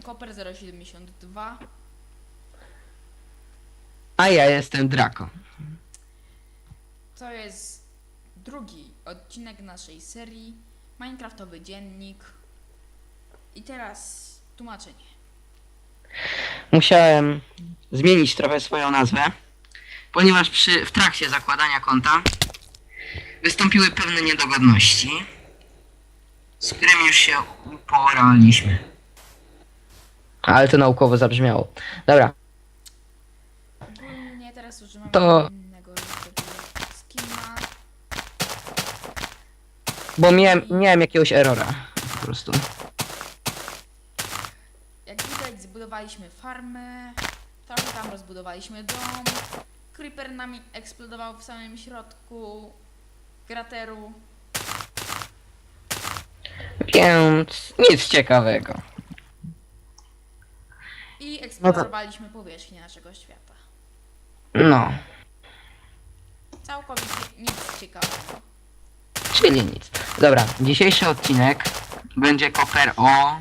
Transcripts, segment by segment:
jestem Koper072. A ja jestem Draco. To jest drugi odcinek naszej serii Minecraftowy dziennik. I teraz tłumaczenie. Musiałem zmienić trochę swoją nazwę, ponieważ przy, w trakcie zakładania konta wystąpiły pewne niedogodności, z którymi już się uporaliśmy. Ale to naukowo zabrzmiało. Dobra, Ogólnie teraz używam To- innego skina. bo miałem, miałem jakiegoś errora. Po prostu. Jak widać zbudowaliśmy farmę, trochę tam rozbudowaliśmy dom. Creeper nami eksplodował w samym środku krateru. Więc nic ciekawego. I eksplorowaliśmy powierzchnię naszego świata. No, Całkowicie nic ciekawego. czyli nic. Dobra, dzisiejszy odcinek będzie koper o...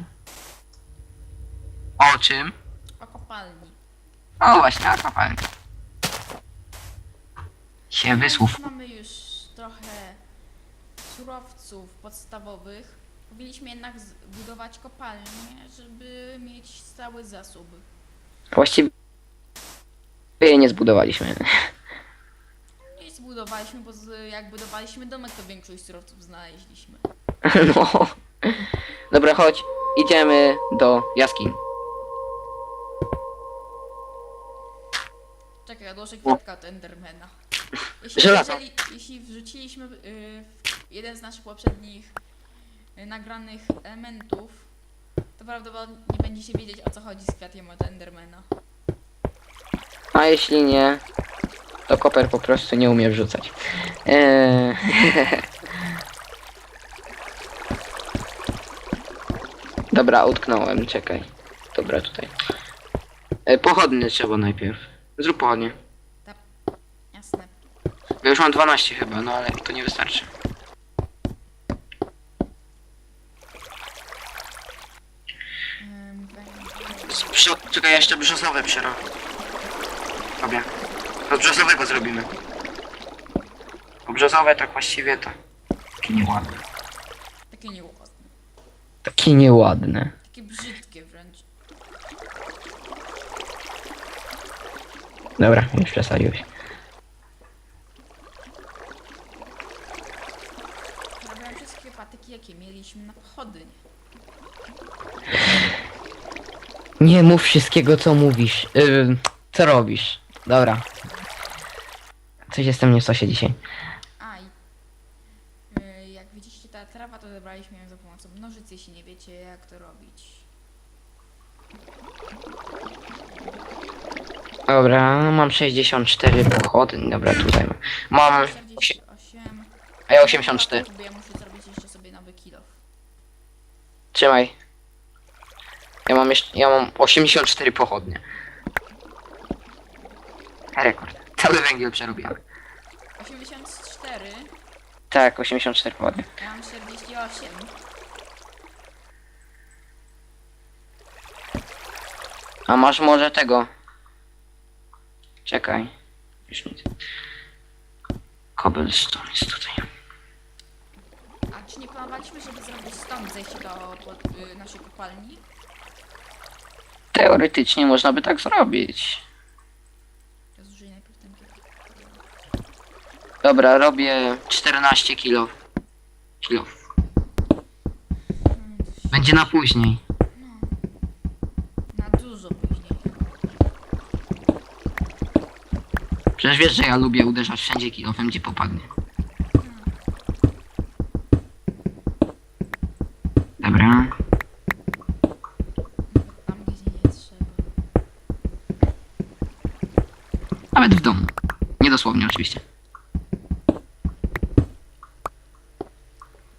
O czym? O kopalni. O właśnie, kopalni. Się wysłów. Mamy już trochę surowców podstawowych. Powinniśmy jednak zbudować kopalnię, żeby mieć stały zasób. Właściwie jej nie zbudowaliśmy. Nie zbudowaliśmy, bo z- jak budowaliśmy domek, to większość surowców znaleźliśmy. No. Dobra, chodź. Idziemy do jaskini. Czekaj, odłożę kwiatka od Endermana. Jeśli, Żelazo. jeżeli, jeśli wrzuciliśmy y, w jeden z naszych poprzednich nagranych elementów, to prawdopodobnie będziecie wiedzieć o co chodzi z kwiatkiem od Endermana. A jeśli nie, to koper po prostu nie umie wrzucać. Eee... Dobra, utknąłem, czekaj. Dobra, tutaj. E, pochodnie trzeba najpierw. Zrób pochodnie. Ta... Jasne. Ja już mam 12 chyba, no ale to nie wystarczy. Ym, będzie- Sprzo- czekaj, jeszcze brzozowe przerobię. Robię. To z brzozowego zrobimy. Bo brzozowe tak właściwie to... Takie nieładne. Takie nieładne. Takie nieładne. Takie brzydkie wręcz. Dobra, już przesadziłeś. Nie mów wszystkiego, co mówisz. Yy, co robisz. Dobra. Coś jestem nie w sosie dzisiaj. A i y, jak widzicie ta trawa, to zebraliśmy ją za pomocą nożyc, jeśli nie wiecie jak to robić. Dobra, no mam 64 pochodni. Dobra, tutaj mam. Mam... osie- 48. A ja 84. Bo ja muszę zrobić jeszcze sobie nowy kilof. Trzymaj. Ja mam jeszcze... Ja mam 84 pochodnie. Rekord. Cały węgiel przerobiony. 84, Tak, 84 pochodnie. ja mam 48. A masz może tego? Czekaj. Już nic. Cobblestone jest tutaj. A czy nie planowaliśmy, żeby zrobić stąd zejście do pod, y, naszej kopalni? Teoretycznie można by tak zrobić. Najpierw ten. Dobra, robię 14 kilo. Kilo. Będzie na później. Na dużo później. Przecież wiesz, że ja lubię uderzać wszędzie kilofem, gdzie popadnie. Dobra. Tam gdzie nie trzeba. Nawet w domu. Nie dosłownie oczywiście.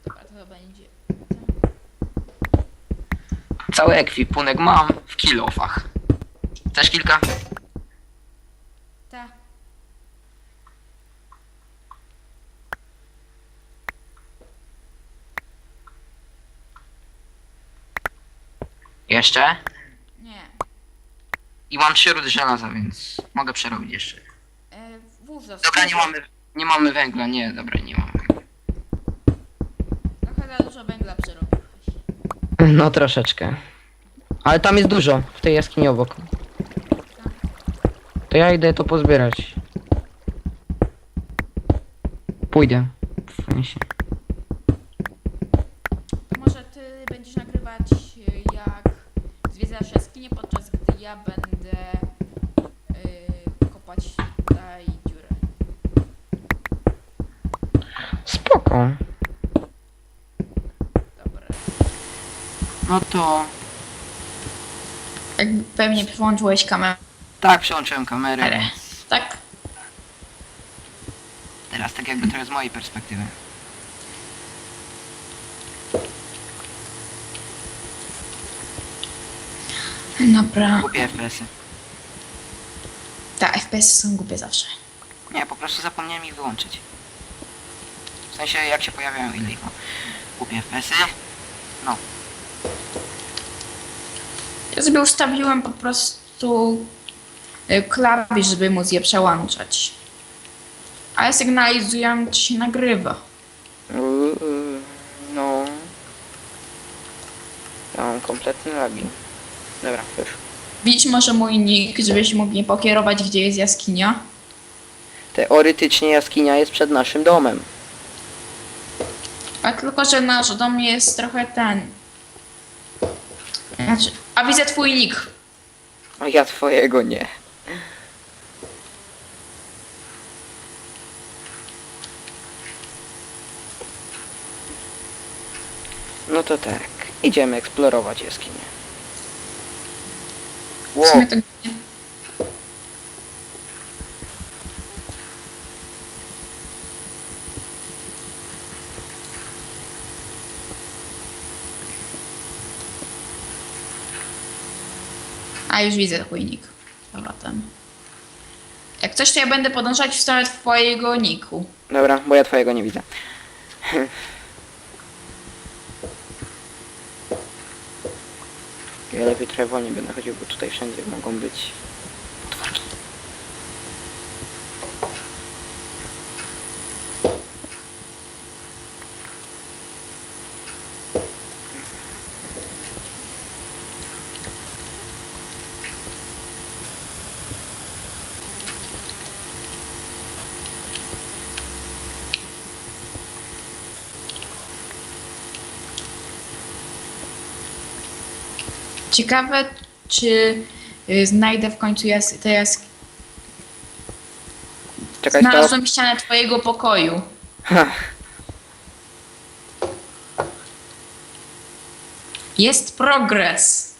Dobra, to będzie. Cały ekwipunek mam w kilofach. Chcesz kilka? Ta. Jeszcze? I mam trzy rudy żelaza, więc mogę przerobić jeszcze. E, Dobra, nie mamy, nie mamy węgla, nie, dobra, nie mamy węgla. Trochę za dużo węgla przerobiłeś. No troszeczkę. Ale tam jest dużo, w tej jaskini obok. To ja idę to pozbierać. Pójdę. W sensie. To może ty będziesz nagrywać e, jak zwiedzasz jaskinię, podczas gdy ja będę e, kopać tutaj dziurę. Spoko. Dobra. No to... Jak pewnie włączyłeś kamerę. Tak, przełączyłem kamerę, Tak? teraz tak jakby trochę z mojej perspektywy. Dobra. Głupie FPS-y. Tak, FPS są głupie zawsze. Nie, po prostu zapomniałem ich wyłączyć. W sensie jak się pojawiają, ile ich mam. Głupie FPS-y. No, Ja sobie ustawiłem po prostu y, klawisz, żeby móc je przełączać. Ale sygnalizują, czy się nagrywa. No. Ja mam kompletny lagi. Dobra, już. Widzisz może mój nick, żebyś mógł mnie pokierować, gdzie jest jaskinia? Teoretycznie jaskinia jest przed naszym domem. A tylko, że nasz dom jest trochę ten. Znaczy, a widzę twój nick. A ja twojego nie. No to tak. Idziemy eksplorować jaskinię. W Wow, sumie to nie. Już widzę twój nick. Dobra, ten. Jak coś, to ja będę podążać w stronę twojego niku. dobra, bo ja twojego nie widzę. Ja lepiej trochę wolniej będę chodził, bo tutaj wszędzie mogą być Ciekawe, czy y, znajdę w końcu jas te jas Czekaj, stop. Znalazłem ścianę twojego pokoju. Ha, Jest progres.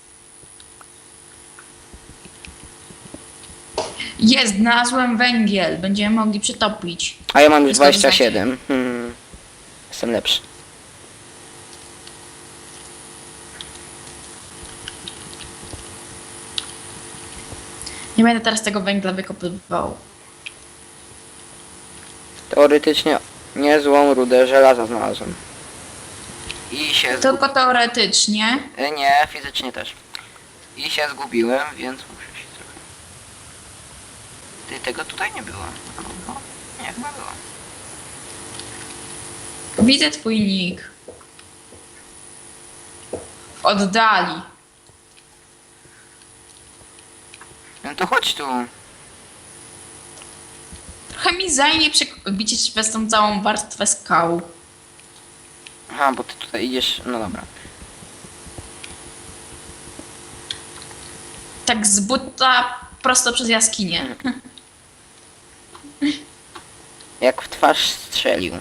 Jest, znalazłem węgiel. Będziemy mogli przytopić. A ja mam już Wszystko 27. Hmm. Jestem lepszy. Nie będę teraz tego węgla wykopywał. Teoretycznie niezłą rudę żelaza znalazłem. i się zgu... Tylko teoretycznie. E, Nie, fizycznie też. I się zgubiłem, więc muszę się trochę... Ty, tego tutaj nie było. No, nie, chyba było. Widzę twój nick. Oddali. No to chodź tu. Trochę mi zajmie przebicie się przez tą całą warstwę skał. Aha, bo ty tutaj idziesz, no dobra. Tak z buta prosto przez jaskinię. Jak w twarz strzelił.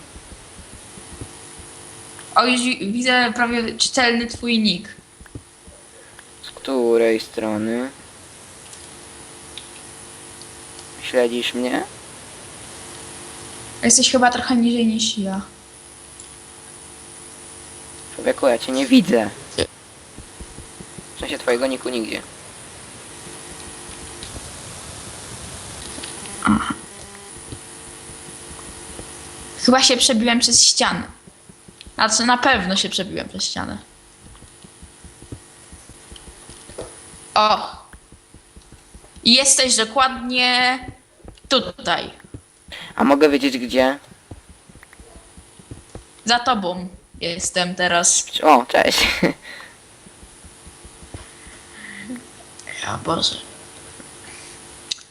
O, już wi- widzę prawie czytelny twój nick. Z której strony? Śledzisz mnie? Jesteś chyba trochę niżej niż ja. Człowieku, ja cię nie widzę. W sensie twojego niku nigdzie. Chyba się przebiłem przez ścianę. Znaczy na pewno się przebiłem przez ścianę. O! Jesteś dokładnie tutaj. A mogę wiedzieć gdzie? Za tobą jestem teraz. O, cześć. O Boże.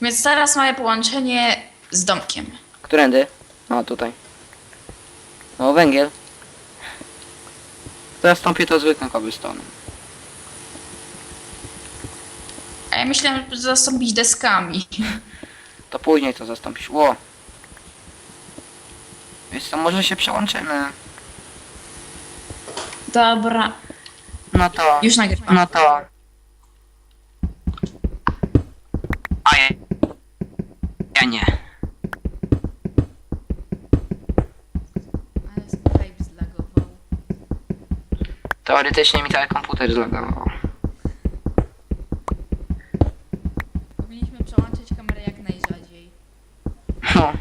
Więc teraz mamy połączenie z domkiem. Którędy? O, tutaj. O, węgiel. Zastąpię to zwykłym cobblestone'em. A ja myślałem, że zastąpić deskami. To później to zastąpisz. Ło. Wiesz co, może się przełączymy. Dobra. No to... Już nagrywam. No to... A ja... Ja nie. Ale Skype zlagował. Teoretycznie mi cały komputer zlagował. Powinniśmy przełączyć kamerę jak najrzadziej. No.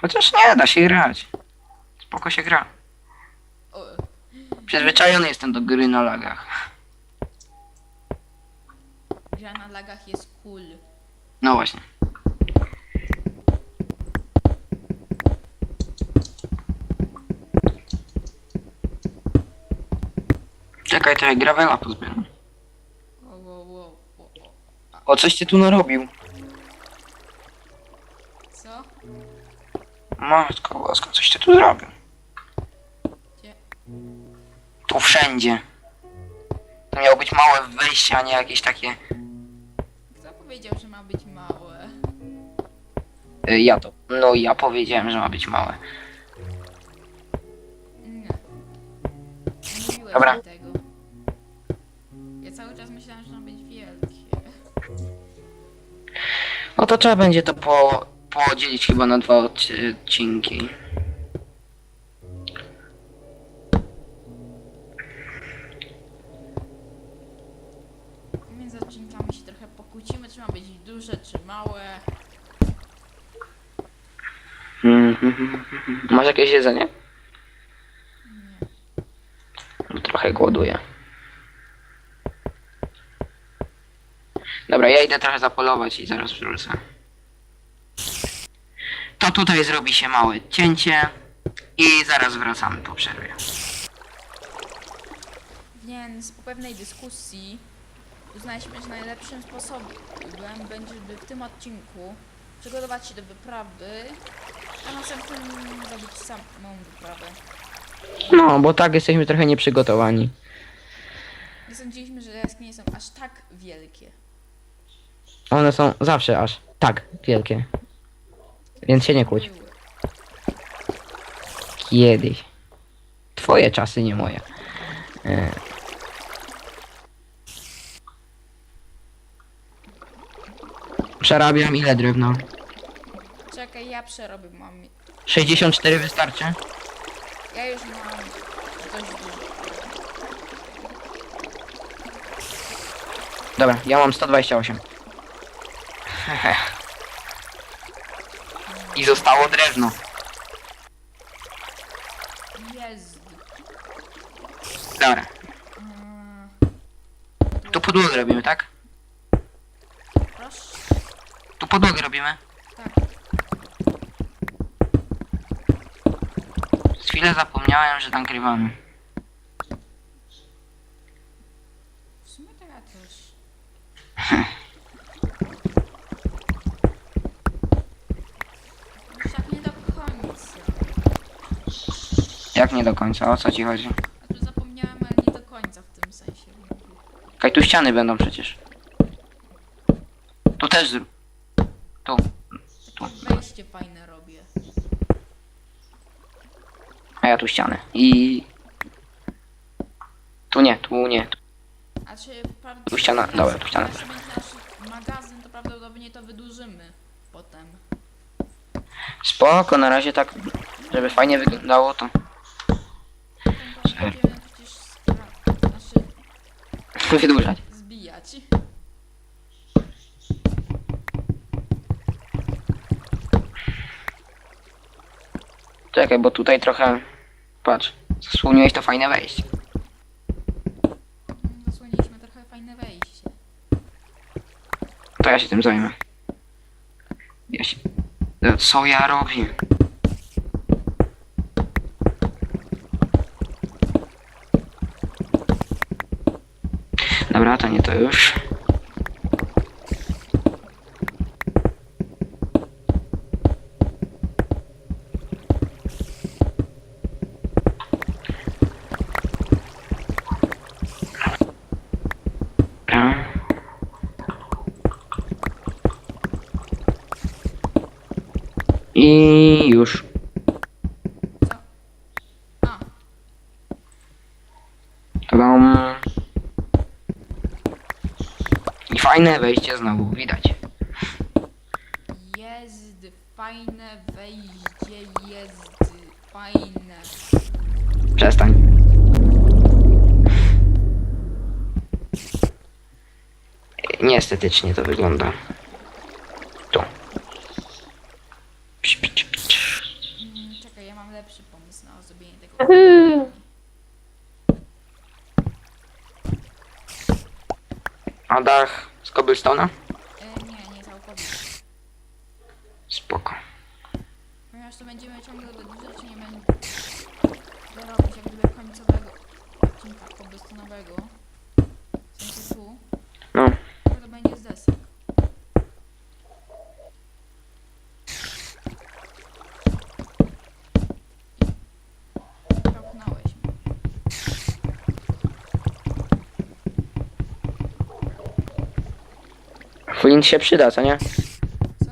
Chociaż nie, da się grać. Spoko się gra. Przyzwyczajony jestem do gry na lagach. gra na lagach jest cool. No właśnie. Czekaj, to ja gravela pozbieram. Wow, wow, wow, wow, wow. O, coś ty tu narobił. Matko boska, coś ty tu zrobił. Gdzie? Tu wszędzie. To miało być małe wejście, a nie jakieś takie... Kto powiedział, że ma być małe? Y, Ja to... No ja powiedziałem, że ma być małe. Nie. Nie mówiłeś Dobra. mi tego. Ja cały czas myślałam, że ma być wielkie. No to trzeba będzie to po, podzielić chyba na dwa odci- odcinki. Między odcinkami się trochę pokłócimy, czy ma być duże, czy małe. Mhm. Masz jakieś jedzenie? Trochę głoduję. Dobra, ja idę trochę zapolować i zaraz wrócę. To tutaj zrobi się małe cięcie i zaraz wracamy po przerwie. Więc po pewnej dyskusji uznaliśmy, że najlepszym sposobem będzie, by w tym odcinku przygotować się do wyprawy, a następnym zrobić samą wyprawę. No, bo tak jesteśmy trochę nieprzygotowani. Nie sądziliśmy, że jaskinie są aż tak wielkie. One są zawsze aż tak wielkie. Więc się nie kłóć. Kiedyś. Twoje czasy, nie moje. E. Przerabiam ile drewna? Czekaj, ja przerobię, mam... 64 wystarczy? Ja już mam dość dużo. Dobra, ja mam 128. Hehe. I zostało drewno. Jest. Dobra, Mm, tu podłogę robimy, tak? Proszę. Tu podłogę robimy. Tak. Z chwilę zapomniałem, że nagrywamy. W sumie to ja też. Już tak nie do końca. Jak nie do końca, o co ci chodzi? A tu zapomniałem, ale nie do końca w tym sensie. Kaj tu ściany będą przecież. Tu też zrób. Tu. Tu. Wejście fajne robię. A ja tu ścianę. I... Tu nie, tu nie. A czy prawda, Tu ściana, dobra, tu ściana. Nasz magazyn, to prawdopodobnie to wydłużymy potem. Spoko, na razie tak, żeby fajnie wyglądało to. Będziemy przecież spra- znaczy Wydłużać. zbijać. Czekaj, bo tutaj trochę... Patrz, zasłoniłeś to fajne wejście. Zasłoniliśmy trochę fajne wejście. To ja się tym zajmę. Ja się... Co ja robię? To nie to już. Fajne wejście znowu, widać. jest fajne wejście, jest fajne. Przestań. Nieestetycznie to wygląda. Tu. Psz, psz, psz. Mm, czekaj, ja mam lepszy pomysł na zrobienie tego. A dach z cobblestone'a? E, nie, nie całkowicie. Spoko. Ponieważ to będziemy ciągle do rzeczy nie będę robić jak gdyby końcowego odcinka kobystonowego. W sensie tu, No. to to będzie z desek. Popchnąłeś mnie. Flint się przyda, co nie? Co?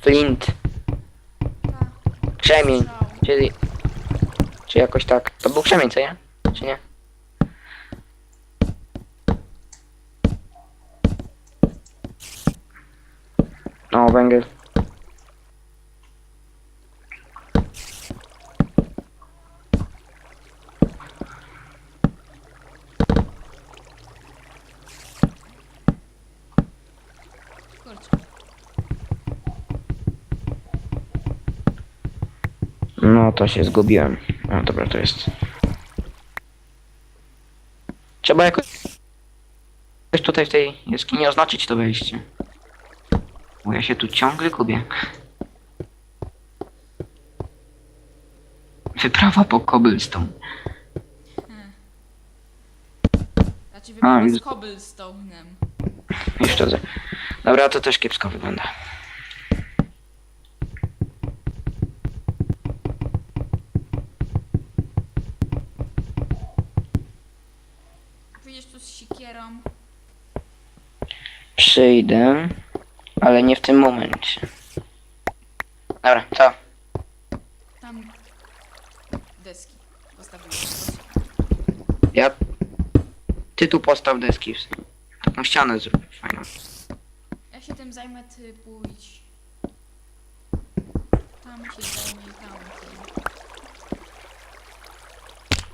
Flint. Krzemień. Czyli... Czy jakoś tak. To był krzemień, co nie? Czy nie? No, węgiel. No, to się zgubiłem. No, dobra, to jest. Trzeba jakoś tutaj w tej jaskini oznaczyć to wejście. Bo ja się tu ciągle gubię. Wyprawa po cobblestone. Raczej wygląda A, z cobblestone'em. Jeszcze raz. Dobra, to też kiepsko wygląda. Wyjdziesz tu z sikierą. Przyjdę, ale nie w tym momencie. Dobra, co? Tam deski postawiłem. Ja... Ty tu postaw deski. Taką ścianę zrób fajną. Ja się tym zajmę, ty pójdź. Tam się zajmie i tam.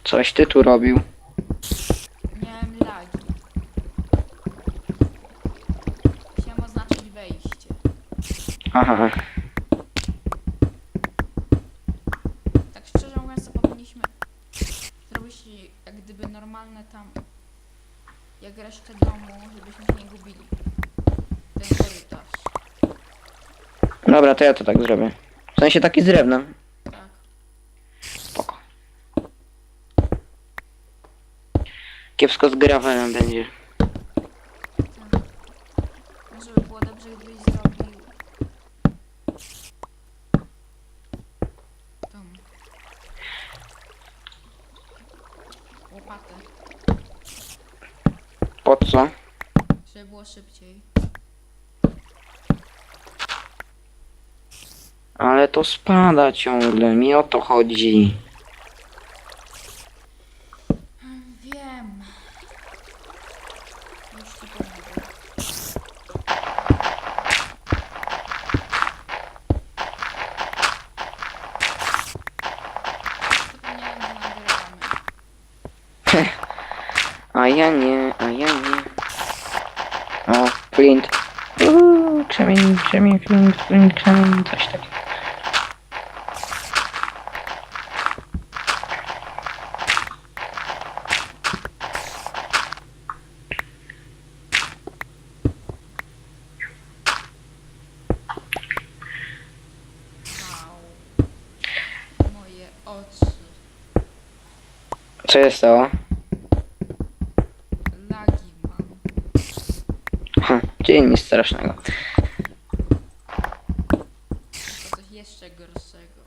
Coś ty tu robił. Miałem lagi. Chciałem oznaczyć wejście. Aha. Tak szczerze mówiąc, to powinniśmy zrobić jak gdyby normalne tam, jak resztę domu, żebyśmy się nie gubili. Ten korytarz. Dobra, to ja to tak zrobię. W sensie taki z drewnem. Tak. Spoko. Kiepsko z gravelem będzie. tak. Może by było dobrze, gdybyś zrobił tą łopatę, Po co? żeby było szybciej. Ale to spada ciągle, mi o to chodzi. Wiem. Już ci pomogę. Zapomniałem, że nagrywamy. A ja nie, a ja nie. Flint. Uuu, krzemień, krzemień, flint, krzemień, coś takiego. Strasznego. To coś jeszcze gorszego.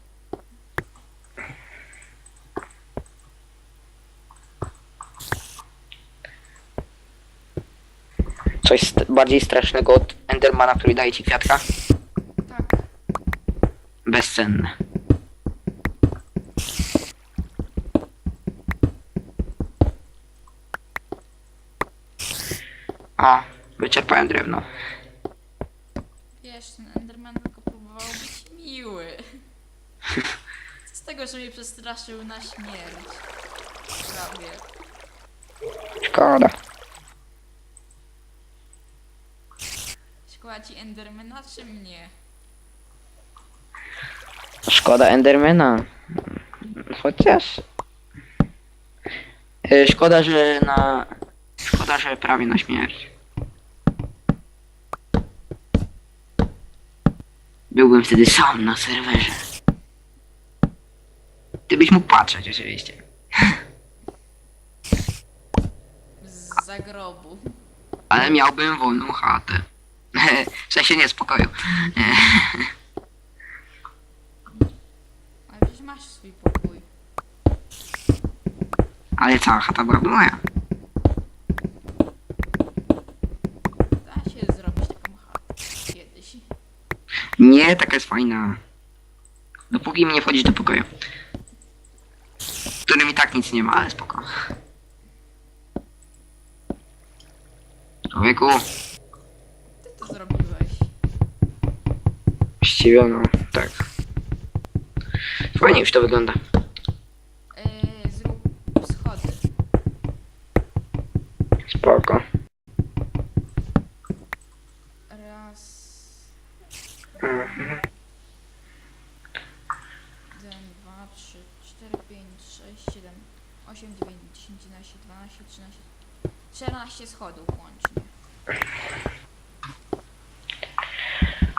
Coś st- bardziej strasznego od Endermana, który daje ci kwiatka? Tak. Bezcenne. O, wyczerpałem drewno. Wiesz, ten Enderman tylko próbował być miły. Co z tego, że mnie przestraszył na śmierć? Prawie. Szkoda. Szkoda ci Endermana czy mnie? Szkoda Endermana. Chociaż... E, Szkoda, że na... Szkoda, że prawie na śmierć. Byłbym wtedy sam na serwerze. Ty byś mógł patrzeć oczywiście. Z zagrobu. Ale miałbym wolną chatę. W sensie nie spokoju. Ale przecież masz swój pokój. Ale cała chata byłaby moja. Da się zrobić taką chatę. Kiedyś. Nie, taka jest fajna. Dopóki mi nie wchodzisz do pokoju. Którym i tak nic nie ma, ale spoko. Człowieku, Ty to zrobiłeś. właściwie no, tak. Fajnie już to wygląda. Yy, zrób schody. Spoko. Raz. Jeden, dwa, trzy, cztery, pięć, sześć, siedem, osiem, dziewięć, dziesięć, jedenaście, dwanaście, trzynaście. Czternaście schodów łącznie.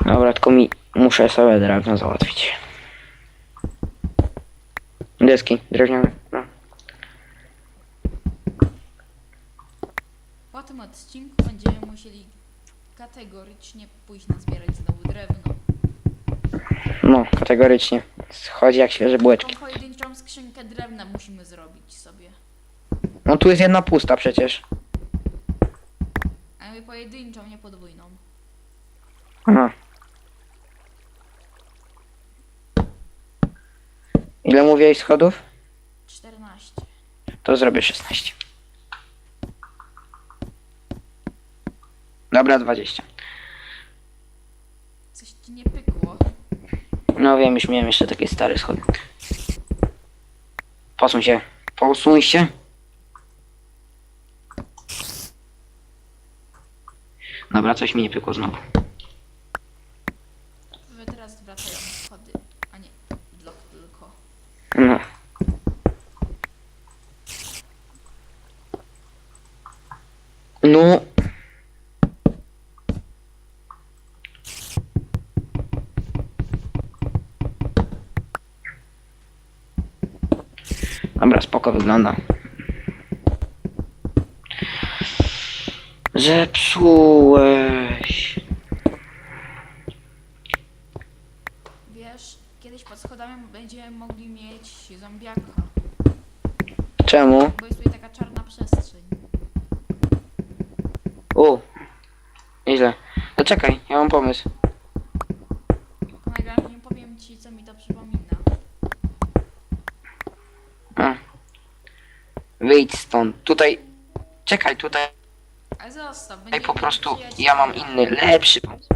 Dobra, tylko mi muszę sobie drewno załatwić. Deski drewniane. No. Po tym odcinku będziemy musieli kategorycznie pójść na zbierać znowu drewno. no, kategorycznie. Schodzi jak świeże bułeczki. Tą pojedynczą skrzynkę drewna musimy zrobić sobie. No tu jest jedna pusta przecież. A ja mówię pojedynczą, nie podwójną. Aha. Ile mówiłeś schodów? 14. To zrobię 16. Dobra, 20. Coś ci nie pykło. No wiem, już miałem jeszcze takie stare schody. Posuń się. Posuń się. Dobra, coś mi nie pykło znowu. Wy teraz wracają schody, a nie blok tylko. No. No. Dobra, spoko wygląda. Zepsułeś. Wiesz, kiedyś pod schodami będziemy mogli mieć zombiaka, Czemu? bo jest tutaj taka czarna przestrzeń. U. Nieźle. To czekaj, ja mam pomysł. Po nagraniu nie powiem ci, co mi to przypomina. A. Wyjdź stąd. Tutaj. Czekaj, tutaj Ale zostaw, Tutaj będzie po prostu ja mam inny, lepszy pomysł.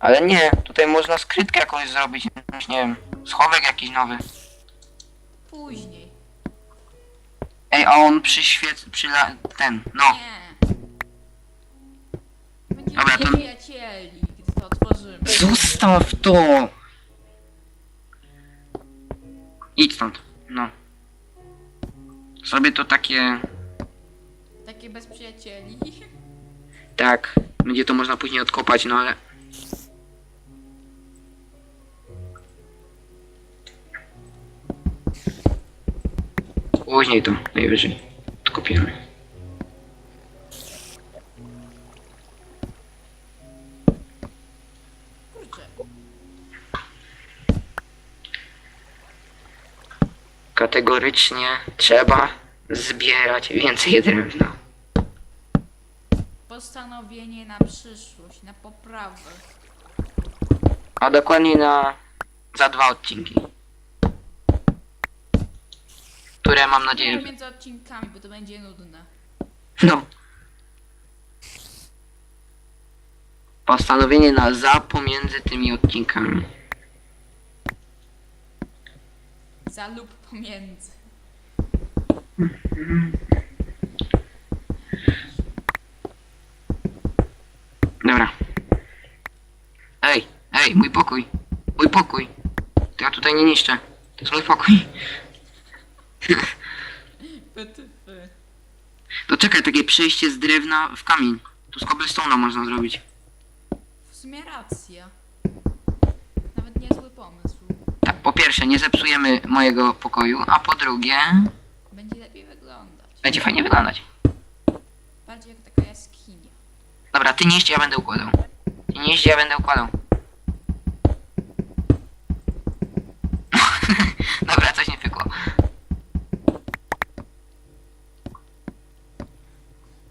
Ale nie, tutaj można skrytkę jakąś zrobić, nie wiem, schowek jakiś nowy. Później. Ej, a on przyświec, przyla, ten, no. Nie. Będziemy Dobra, to- przyjacieli, gdy to otworzymy. Zostaw to! Idź stąd, no. Sobie to takie, Takie bez przyjacieli. tak, będzie to można później odkopać, no ale... Później to najwyżej odkupiemy. Kategorycznie trzeba zbierać więcej drewna. Postanowienie na przyszłość, na poprawę. A dokładnie na za dwa odcinki. Które mam nadzieję. Między odcinkami, bo to będzie nudne. No. Postanowienie na za pomiędzy tymi odcinkami. Za lub pomiędzy. Dobra. Ej, ej, mój pokój. Mój pokój. To ja tutaj nie niszczę. To jest mój pokój. To czekaj, takie przejście z drewna w kamień. Tu z cobblestone'a można zrobić. W sumie racja. Nawet niezły pomysł. Po pierwsze, nie zepsujemy mojego pokoju, a po drugie, Będzie lepiej wyglądać. będzie fajnie wyglądać. Bardziej jak taka jaskinia. Dobra, ty niszcz, ja będę układał. Ty niszcz, ja będę układał. Dobra, coś nie pykło.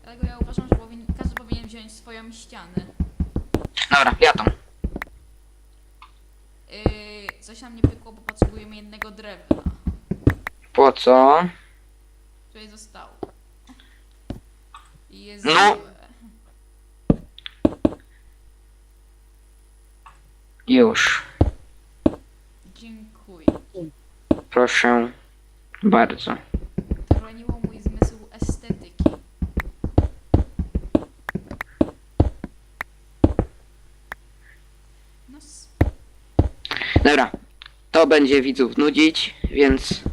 Dlatego ja uważam, że powin... każdy powinien wziąć swoją ścianę. Dobra, ja tą. Yy, coś nam nie pykło, bo potrzebujemy jednego drewna. Po co? Tutaj zostało. I jest No. złe. Już. Dziękuję. Proszę bardzo. To raniło mój zmysł estetyki. No, s- Dobra, to będzie widzów nudzić, więc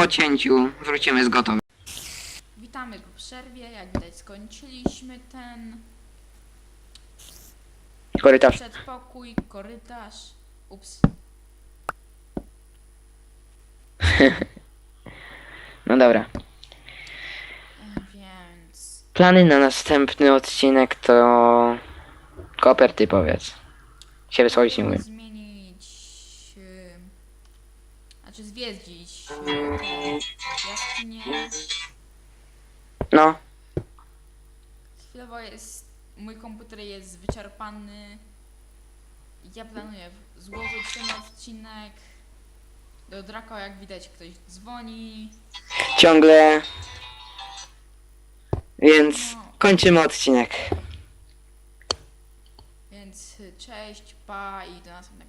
po cięciu wrócimy z gotowym. witamy po przerwie. Jak widać, skończyliśmy ten Korytarz. przedpokój, korytarz. Ups. No dobra. Więc Plany na następny odcinek to... Koper, ty powiedz. Się wysłowić nie mówię. zmienić. Yy, znaczy zwiedzić jaskinie. No, Chwilowo jest. Mój komputer jest wyczerpany. Ja planuję złożyć ten odcinek. Do Draco, jak widać, ktoś dzwoni. ciągle. Więc No, kończymy odcinek. więc cześć, pa i do następnego.